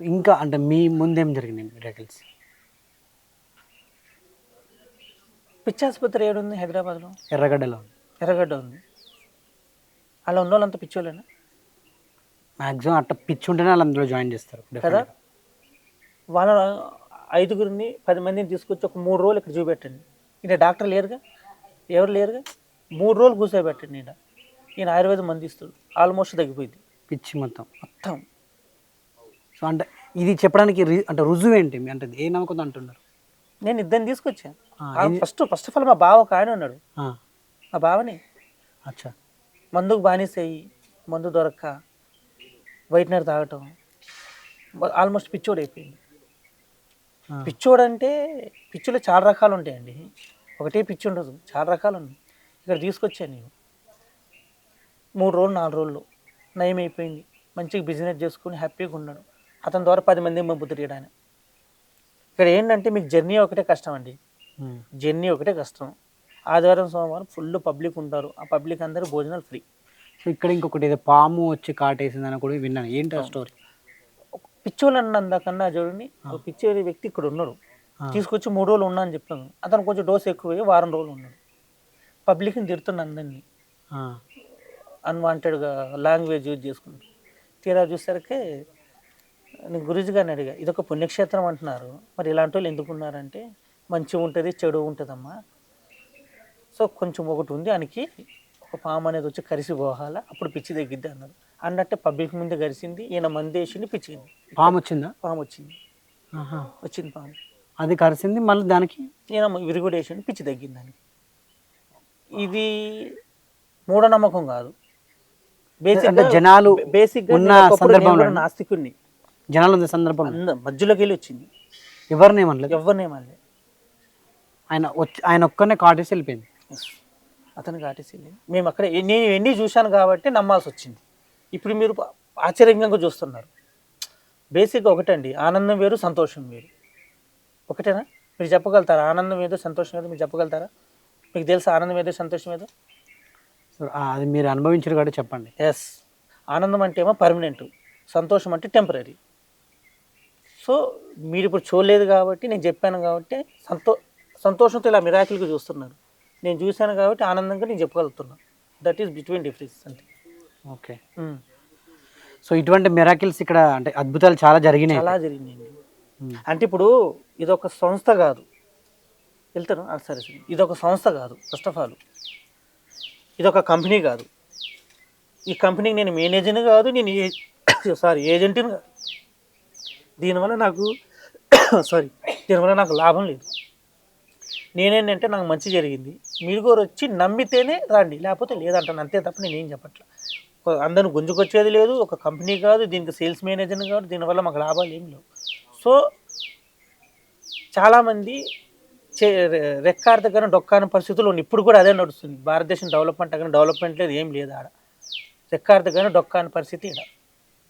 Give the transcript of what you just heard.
ఇంకా అంటే మీ ముందేం జరిగినాయి మిరాకిల్స్ పిచ్చి ఆసుపత్రి ఏడుంది హైదరాబాద్లో? ఎర్రగడ్డలో ఎర్రగడ్డ ఉంది. అలా ఉన్న వాళ్ళంతా పిచ్చోళ్ళేనా? మ్యాక్సిమం అట్ట పిచ్చి ఉంటేనే వాళ్ళు అందులో జాయిన్ చేస్తారు. కదా? వాళ్ళ ఐదుగురిని పది మందిని తీసుకొచ్చి ఒక మూడు రోజులు ఇక్కడ చూపెట్టండి. ఈయన డాక్టర్ లేరుగా? ఎవరు లేరుగా? మూడు రోజులు కూర్చోబెట్టండి ఈయన ఈయన ఆయుర్వేదం మంది ఇస్తాడు ఆల్మోస్ట్ తగ్గిపోయింది. పిచ్చి మొత్తం. మొత్తం. సో అంటే ఇది చెప్పడానికి అంటే రుజువు ఏంటి మీ- అంటే ఏ నమ్మకం అంటున్నారు? నేను ఇద్దరిని తీసుకొచ్చాను ఫస్ట్ ఫస్ట్ ఆఫ్ ఆల్ మా బావ ఒక ఆయన ఉన్నాడు. ఆ, మా బావని అచ్చా. మందుకు బానిసయ్యి మందు దొరక్క వైట్నర్ తాగటం ఆల్మోస్ట్ పిచ్చోడు అయిపోయింది. పిచ్చోడు అంటే పిచ్చులో చాలా రకాలు ఉంటాయండి. ఒకటే పిచ్చి ఉండదు చాలా రకాలు ఉన్నాయి. ఇక్కడ తీసుకొచ్చాను నేను. మూడు రోజులు నాలుగు రోజులు నయం అయిపోయింది మంచిగా బిజినెస్ చేసుకుని హ్యాపీగా ఉన్నాడు. అతని ద్వారా పది మంది ఈడ ఆయన ఇక్కడ ఏంటంటే మీకు జర్నీ ఒకటే కష్టం అండి. జర్నీ ఒకటే కష్టం. ఆదివారం సోమవారం ఫుల్ పబ్లిక్ ఉంటారు. ఆ పబ్లిక్ అందరూ భోజనాలు ఫ్రీ. సో ఇక్కడ ఇంకొకటి ఏదో పాము వచ్చి కాటేసిందని కూడా విన్నాను. ఏంటి ఆ స్టోరీ? పిచ్చోళ్ళు అన్న అందాకన్నా చూడండి ఒక పిచ్చే వ్యక్తి ఇక్కడ ఉన్నాడు. తీసుకొచ్చి మూడు రోజులు ఉన్నా అని చెప్పాను అతను కొంచెం డోస్ ఎక్కువ వారం రోజులు ఉన్నాడు. పబ్లిక్ని తిడుతున్న అందరినీ. అన్వాంటెడ్గా లాంగ్వేజ్ యూజ్ చేసుకుంటూ. తీరా చూసరికి నేను గురుజీ గారిని అడిగా ఇదొక పుణ్యక్షేత్రం అంటున్నారు. మరి ఇలాంటి వాళ్ళు ఎందుకు ఉన్నారంటే మంచి ఉంటుంది చెడు ఉంటుందమ్మా. సో కొంచెం ఒకటి ఉంది ఆయనకి ఒక పాము అనేది వచ్చి కరిసి పోవాలా అప్పుడు పిచ్చి తగ్గిద్ది అన్నారు. అన్నట్టే పబ్లిక్ ముందే కరిసింది ఈయన మంది వేసింది పిచ్చిగింది పాము వచ్చిందా? పాము వచ్చింది. వచ్చింది పాము. అది కరిసింది మళ్ళీ దానికి? ఈయన విరుగుడు వేసింది పిచ్చి తగ్గింది దానికి ఇది మూఢనమ్మకం కాదు. బేసిక్ జనాలు బేసిక్ ఉన్న సందర్భంలో నాస్తికుడిని జనాలు ఉన్న సందర్భం మధ్యలోకి వెళ్ళి వచ్చింది. ఎవరిని ఏమనలేదు. ఎవరినేమల్లే ఆయన వచ్చి ఆయన ఒక్కనే కాటేసి వెళ్ళిపోయింది. అతను కాటేసి మేము అక్కడ నేను ఎన్ని చూశాను కాబట్టి నమ్మాల్సి వచ్చింది. ఇప్పుడు మీరు ఆశ్చర్యంగా చూస్తున్నారు. బేసిక్గా ఒకటండి ఆనందం వేరు సంతోషం వేరు. ఒకటేనా? మీరు చెప్పగలుగుతారా? ఆనందం ఏదో సంతోషం ఏదో మీరు చెప్పగలుగుతారా? మీకు తెలుసా ఆనందం ఏదో సంతోషం ఏదో అది మీరు అనుభవించారు కాబట్టి చెప్పండి. ఎస్. ఆనందం అంటే ఏమో పర్మనెంట్. సంతోషం అంటే టెంపరీ. సో మీరు ఇప్పుడు చూడలేదు కాబట్టి నేను చెప్పాను కాబట్టి సంతో సంతోషంతో ఇలా మిరాకిల్గా చూస్తున్నారు. నేను చూశాను కాబట్టి ఆనందంగా నేను చెప్పగలుగుతున్నాను దట్ ఈస్ బిట్వీన్ డిఫరెన్స్ అంటే ఓకే. సో ఇటువంటి మిరాకిల్స్ ఇక్కడ అంటే అద్భుతాలు చాలా జరిగినాయి చాలా ఉమ్. అంటే ఇప్పుడు ఇది ఒక సంస్థ కాదు. వెళ్తాను? సరే సరే. ఇది ఒక సంస్థ కాదు ఫస్ట్ ఆఫ్ ఆల్ ఇది ఒక కంపెనీ కాదు. ఈ కంపెనీకి నేను మేనేజర్ని కాదు నేను సారీ ఏజెంట్ని కాదు దీనివల్ల నాకు సారీ దీనివల్ల నాకు లాభం లేదు. నేనేంటంటే నాకు మంచి జరిగింది. మీరు కూడా వచ్చి నమ్మితేనే రండి. లేకపోతే లేదంటాను. అంతే తప్ప నేను ఏం చెప్పట్లా. అందరిని గుంజుకొచ్చేది లేదు. ఒక కంపెనీ కాదు. దీనికి సేల్స్ మేనేజర్ని కాదు. దీనివల్ల మాకు లాభాలు ఏం లేవు. సో చాలామంది చే రె- కానీ డొక్కాని పరిస్థితులు ఇప్పుడు కూడా అదే నడుస్తుంది. భారతదేశం డెవలప్మెంట్ కానీ డెవలప్మెంట్ లేదు. ఏం లేదు ఆడ. రెక్కాడితే కానీ డొక్కాని పరిస్థితి ఈడ.